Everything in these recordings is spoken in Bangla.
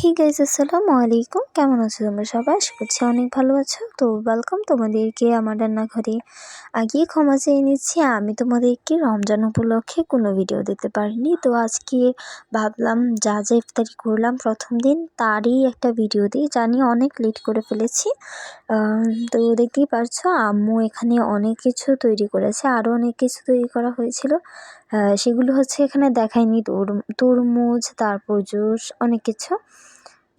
হি গাইজ আসসালামু আলাইকুম কেমন আছো তোমরা সবাই? আশা করছি অনেক ভালো আছো। তো ওয়েলকাম তোমাদেরকে আমার রান্নাঘরে। আগেই ক্ষমা চেয়ে নিচ্ছি, আমি তোমাদেরকে রমজান উপলক্ষে কোনো ভিডিও দিতে পারিনি। তো আজকে ভাবলাম, যা যা ইফতারি করলাম প্রথম দিন, তারই একটা ভিডিও দিই জানি অনেক লেট করে ফেলেছি। তো দেখতেই পারছ, আম্মু এখানে অনেক কিছু তৈরি করেছে আরও অনেক কিছু তৈরি করা হয়েছিল। সেগুলো হচ্ছে এখানে দেখায়নি তরমুজ, তারপর জুস, অনেক কিছু।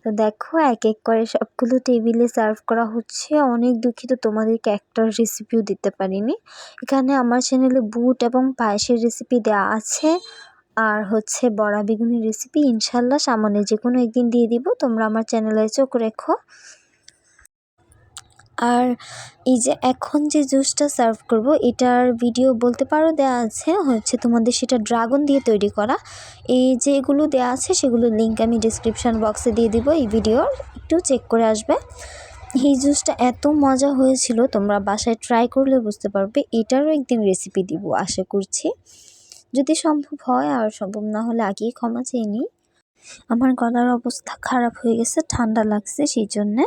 তো দেখো, এক এক করে সবগুলো টেবিলে সার্ভ করা হচ্ছে। অনেক দুঃখিত, তোমাদেরকে একটা রেসিপিও দিতে পারিনি। এখানে আমার চ্যানেলে বুট এবং পায়েসের রেসিপি দেওয়া আছে। আর হচ্ছে বড়া বেগুনের রেসিপি ইনশাল্লাহ সামনে যে কোনো একদিন দিয়ে দিব। তোমরা আমার চ্যানেলে চোখ রেখো। আর এই যে এখন যে জুসটা সার্ভ করব, এটার ভিডিও বলতে পারো দেওয়া আছে, হচ্ছে তোমাদের সেটা ড্রাগন দিয়ে তৈরি করা। এই যে এগুলো দেওয়া আছে সেগুলোর লিঙ্ক আমি ডিসক্রিপশান বক্সে দিয়ে দিব, এই ভিডিওর একটু চেক করে আসবে। এই জুসটা এত মজা হয়েছিল, তোমরা বাসায় ট্রাই করলে বুঝতে পারবে, এটারও একদিন রেসিপি দিব, আশা করছি। যদি সম্ভব হয়, আর সম্ভব না হলে আগেই ক্ষমা চেয়ে নিই। আমার গলার অবস্থা খারাপ হয়ে গেছে, ঠান্ডা লাগছে, সেই জন্যে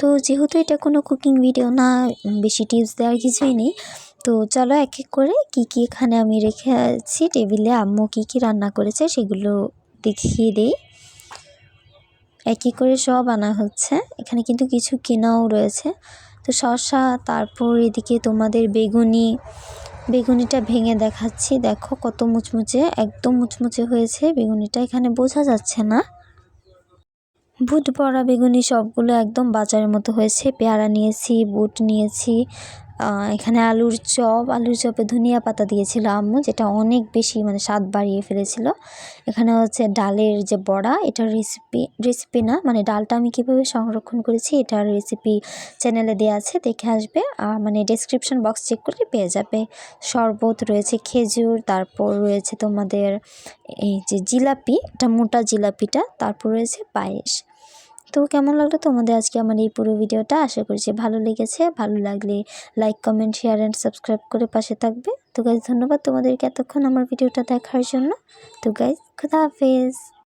তো যেহেতু এটা কোনো কুকিং ভিডিও না, বেশি টিপস দেওয়ার কিছুই নেই, তো চলো এক এক করে কি কি এখানে আমি রেখে আছি টেবিলে আম্মু কি কি রান্না করেছে সেগুলো দেখিয়ে দিই। এক এক করে সব আনা হচ্ছে, এখানে কিন্তু কিছু কেনাও রয়েছে। তো শসা, তারপর এদিকে তোমাদের বেগুনি, বেগুনিটা ভেঙে দেখাচ্ছি, দেখো কত মুচমুচে, একদম মুচমুচে হয়েছে, বেগুনিটা এখানে বোঝা যাচ্ছে না। বুট বড়া বেগুনি সবগুলো একদম বাজারের মতো হয়েছে। পেয়ারা নিয়েছি, বুট নিয়েছি এখানে আলুর চপ, আলুর চপে ধনিয়া পাতা দিয়েছিল আম্মু, যেটা অনেক বেশি মানে স্বাদ বাড়িয়ে ফেলেছিল। এখানে হচ্ছে ডালের যে বড়া এটার রেসিপি রেসিপি না মানে ডালটা আমি কীভাবে সংরক্ষণ করেছি এটার রেসিপি চ্যানেলে দেওয়া আছে, দেখে আসবে। আর মানে ডেসক্রিপশন বক্স চেক করলে পেয়ে যাবে। শরবত রয়েছে খেজুর, তারপর রয়েছে তোমাদের এই যে জিলাপি, এটা মোটা জিলাপিটা, তারপর রয়েছে পায়েস। তো কেমন লাগল তোমাদের আজকে আমার এই পুরো ভিডিওটা? আশা করছি ভালো লেগেছে। ভালো লাগলে like comment share and subscribe করে পাশে থাকবে। তো গাইজ ধন্যবাদ তোমাদেরকে এতক্ষণ আমার ভিডিওটা দেখার জন্য। তো গাইজ খুদা হাফেজ।